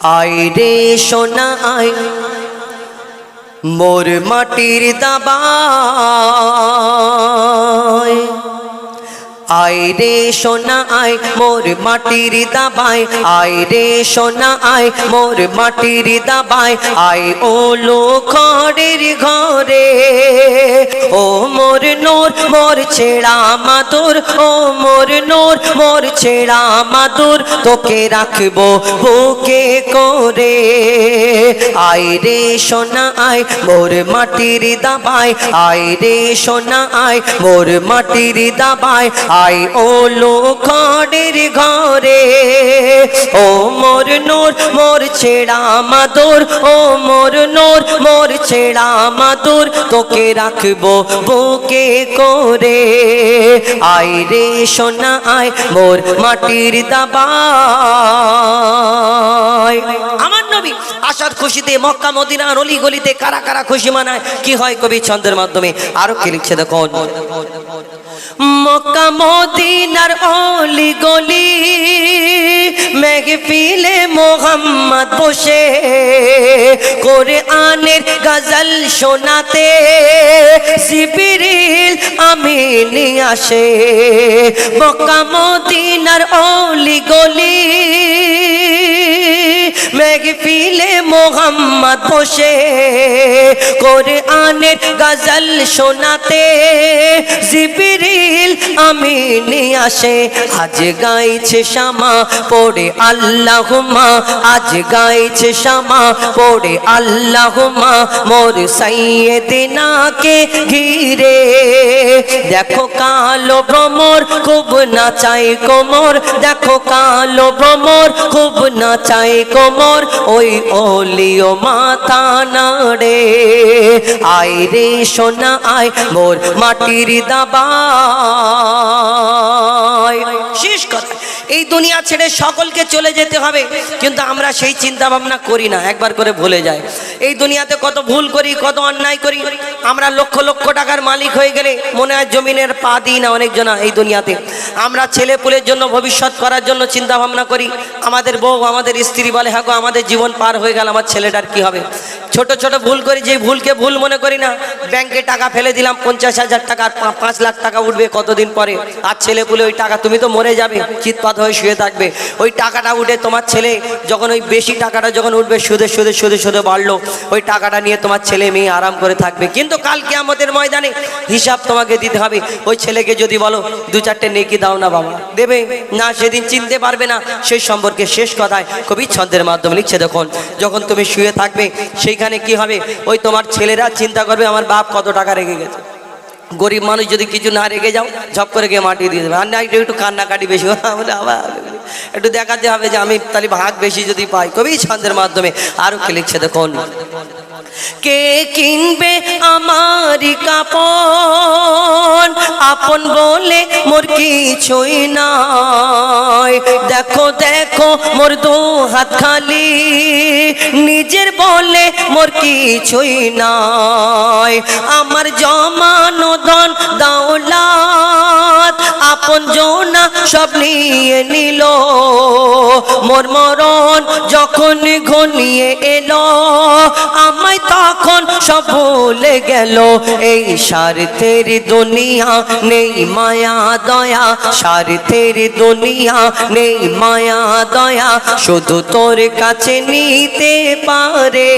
আয় রে সোনা আয়। মোর মাটির দাবায় আয় রে সোনা, আয় মোর মাটির দাবায়। আয় রে সোনা, আয় মোর মাটির দাবায়। আয় ও লোখরের ঘরে, ও মোর নোর, মোর ছেড়া মাদুর, ও মোর নোর, মোর ছেড়া মাদুর। তোকে রাখব বুকে করে। আয় রে সোনা, আয় মোর মাটির দাবায়। আয় রে সোনা, আয় মোর মাটির দাবায়। আয় ও লোখড়ের ঘরে, ও মোর নোর, মোর ছেড়া মাদুর, ও মোর নোর, মোর ছেড়া মাদুর, তোকে রাখব বুকে করে। আয় রে সোনা, আয় মোর মাটির দাবা। খুশিতে মক্কা, মদিনার অলি গলিতে কারা কারা খুশি মানায়? কি হয় কবি ছন্দের মাধ্যমে? আরও কি লিখছে দেখুন। মক্কা, মদিনার অলি গলি মেঘফিলে মোহাম্মদ বসে করে আনের গজল শোনাতে শিবিরিল আমিনি আসে। মক্কা, মদিনার অলি গলি মেঘফিলে মোহাম্মদ বসে। করে আনের গজল শোনাতে জিবিরিল আমিনি আসে। আজ গাইছে শামা, পড়ে আল্লাহুমা আজ গাইছে শামা, পড়ে আল্লাহুমা মোর সাইয়েদিনাকে ঘিরে। দেখো কালো ভ্রমর, খুব নাচাই কোমর। দেখো কালো ভ্রমর, খুব নাচাই কোমর। ওই ওলিও মাথা নাড়ে। আয় রে সোনা, আয় মোর মাটির দাবায়। শেষ কথা, এই দুনিয়া ছেড়ে সকলকে চলে যেতে হবে, কিন্তু আমরা সেই চিন্তা ভাবনা করি না, একবার করে ভুলে যাই। এই দুনিয়াতে কত ভুল করি, কত অন্যায় করি, আমরা লক্ষ লক্ষ টাকার মালিক হয়ে গেলে মনে হয় জমিনের পা দিই না অনেকজনা এই দুনিয়াতে। আমরা ছেলে পুলের জন্য ভবিষ্যৎ করার জন্য চিন্তা ভাবনা করি, আমাদের বউ, আমাদের স্ত্রী বলে হ্যাঁ আমাদের জীবন পার হয়ে গেল, আমার ছেলেটার কি হবে? ছোট ছোট ভুল করি, যে ভুলকে ভুল মনে করি না, ব্যাংকে টাকা ফেলে দিলাম, পঞ্চাশ হাজার টাকা পাঁচ লাখ টাকা উঠবে কতদিন পরে। আর ছেলে পুলে ওই টাকা, তুমি তো মরে যাবে, চিৎপাত হয়ে শুয়ে থাকবে। ওই টাকাটা উঠে তোমার ছেলে, যখন ওই বেশি টাকাটা যখন উঠবে, সুদে সুদে সুদে সুদে বাড়লো। ওই টাকাটা নিয়ে তোমার ছেলে, মেয়ে আরাম করে থাকবে। কিন্তু কালকে আমাদের ময়দানে হিসাব তোমাকে দিতে হবে। ওই ছেলেকে যদি বলো, দু চারটে নেকি দাও না বাবা। দেবে, না, সেদিন চিনতে পারবে না। সেই সম্পর্কে শেষ কথায় কবি ছন্দের মাধ্যমে লিখছে দেখুন, যখন তুমি শুয়ে থাকবে, সেইখানে কি হবে? ওই তোমার ছেলেরা চিন্তা করবে আমার বাপ কত টাকা রেখে গেছে। গরিব মানুষ যদি কিছু না রেখে যাও, ঝপ করে গিয়ে মাটি দিয়ে দেবে। আর না, একটু কান্নাকাটি বেশি বলে, আবার একটু দেখাতে হবে যে আমি তাহলে ভাগ বেশি যদি পাই। কবি ছন্দের মাধ্যমে আরও কি লিখছে দেখুন। কে কিনবে আমার কাপন আপন বলে মোর কিছুই নাই। দেখো দেখো, মোর দু হাত খালি। নিজের বলে মোর কিছুই নাই। আমার জমানো ধন দাওলাত আপন জোনা সব নিয়ে নিল। মোর মরণ যখন ঘনিয়ে এলো, আমায় তখন সব ভুলে গেল। এই স্বার্থের দুনিয়া নেই মায়া, দয়া। স্বার্থের দুনিয়া নেই মায়া, দয়া। শুধু তোর কাছে নিতে পারে।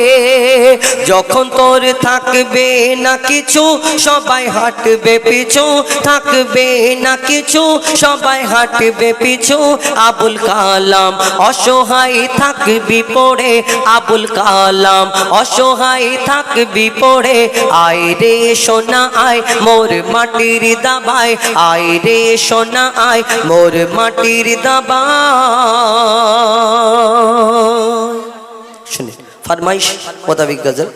যখন তোর থাকবে না কিছু, সবাই হাঁটবে পিছু। থাকবে না কিছু, সবাই হাঁটবে পিছু। আবুল কালাম অসহায় থাকবি পড়ে, আবুল কালাম অসহায় থাকবি পড়ে। আয় রে সোনা, আয় মোর মাটির দাবায়। আয় রে সোনা, আয় মোর মাটির দাবায়। শুনে, ফরমাইশ মোতাবিক গজল।